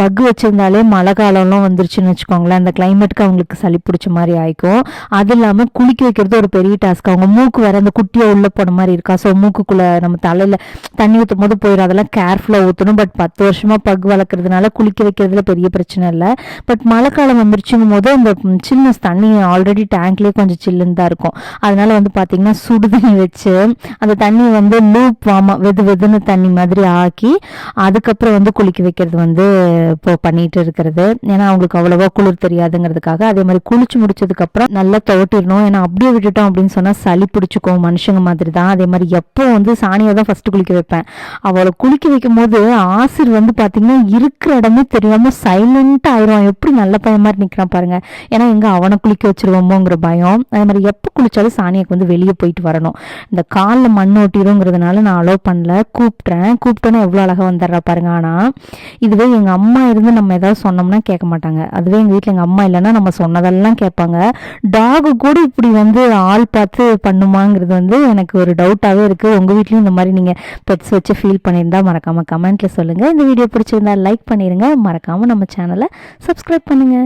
பக்கு வச்சுருந்தாலே மழை காலம்லாம் வந்துருச்சுன்னு வச்சுக்கோங்களேன். அந்த கிளைமேட்டுக்கு அவங்களுக்கு சளி பிடிச்ச மாதிரி ஆயிக்கும். அது இல்லாமல் குளிக்க வைக்கிறது ஒரு பெரிய டாஸ்க் அவங்க மூக்கு வேற அந்த குட்டியை உள்ளே போன மாதிரி இருக்கா? ஸோ மூக்குக்குள்ளே நம்ம தலையில் தண்ணி ஊற்றும் போது போயிடும் அதெல்லாம் கேர்ஃபுல்லாக ஊற்றணும் பட் பத்து வருஷமாக பக் வளர்க்குறதுனால குளிக்க வைக்கிறதுல பெரிய பிரச்சனை இல்லை. பட் மழை காலம் வந்துருச்சுங்கும் போது அந்த சில்னஸ் தண்ணி ஆல்ரெடி டேங்க்லேயே கொஞ்சம் சில்லுன்னு தான் இருக்கும். அதனால வந்து பார்த்தீங்கன்னா சுடு தண்ணி வச்சு அந்த தண்ணி வந்து லூப் வாமா வெது வெதுன்னு தண்ணி மாதிரி ஆக்கி அதுக்கப்புறம் வந்து குளிக்க வைக்கிறது வந்து இப்போ பண்ணிட்டு இருக்கிறது. ஏன்னா அவங்களுக்கு அவ்வளவா குளிர் தெரியாதுங்கிறதுக்காக. அதே மாதிரி குளிச்சு முடிச்சதுக்கு அப்புறம் நல்லா துவட்டிடணும். ஏன்னா அப்படியே விட்டுட்டோம் அப்படின்னு சொன்னா சளி பிடிச்சிக்கும் மனுஷங்க மாதிரி தான் அதே மாதிரி எப்போ வந்து சாணியை தான் ஃபர்ஸ்ட் குளிக்க வைப்பேன். அவளை குளிக்க வைக்கும் போது ஆசிர் வந்து பாத்தீங்கன்னா இருக்கிற இடமே தெரியாம சைலண்டா ஆயிரும். எப்படி நல்ல பையன் மாதிரி நிக்கிறான் பாருங்க. ஏன்னா எங்க அவனை குளிக்க வச்சிருவோமோங்கிற பயம். அதே மாதிரி எப்போ குளிச்சாலும் சாணியக்கு வந்து வெளியே போயிட்டு வரணும். இந்த காலில் மண் ஒட்டிடுங்கிறதுனால நான் அலோவ் பண்ணல. கூப்பிட்டேன். கூப்பிட்டோன்னே எவ்வளோ அழகாக வந்துடுறா பாருங்க. ஆனால் இதுவே எங்கள் அம்மா இருந்து நம்ம ஏதாவது சொன்னோம்னா கேட்க மாட்டாங்க. அதுவே எங்கள் வீட்டில் எங்கள் அம்மா இல்லைன்னா நம்ம சொன்னதெல்லாம் கேட்பாங்க. டாகு கூட இப்படி வந்து ஆள் பார்த்து பண்ணுமாங்கிறது வந்து எனக்கு ஒரு டவுட்டாகவே இருக்குது உங்கள் வீட்லேயும் இந்த மாதிரி நீங்கள் பெட்ஸ் வச்சு ஃபீல் பண்ணியிருந்தா மறக்காமல் கமெண்ட்டில் சொல்லுங்கள் இந்த வீடியோ பிடிச்சிருந்தா லைக் பண்ணிடுங்க மறக்காமல் நம்ம சேனலை சப்ஸ்கிரைப் பண்ணுங்கள்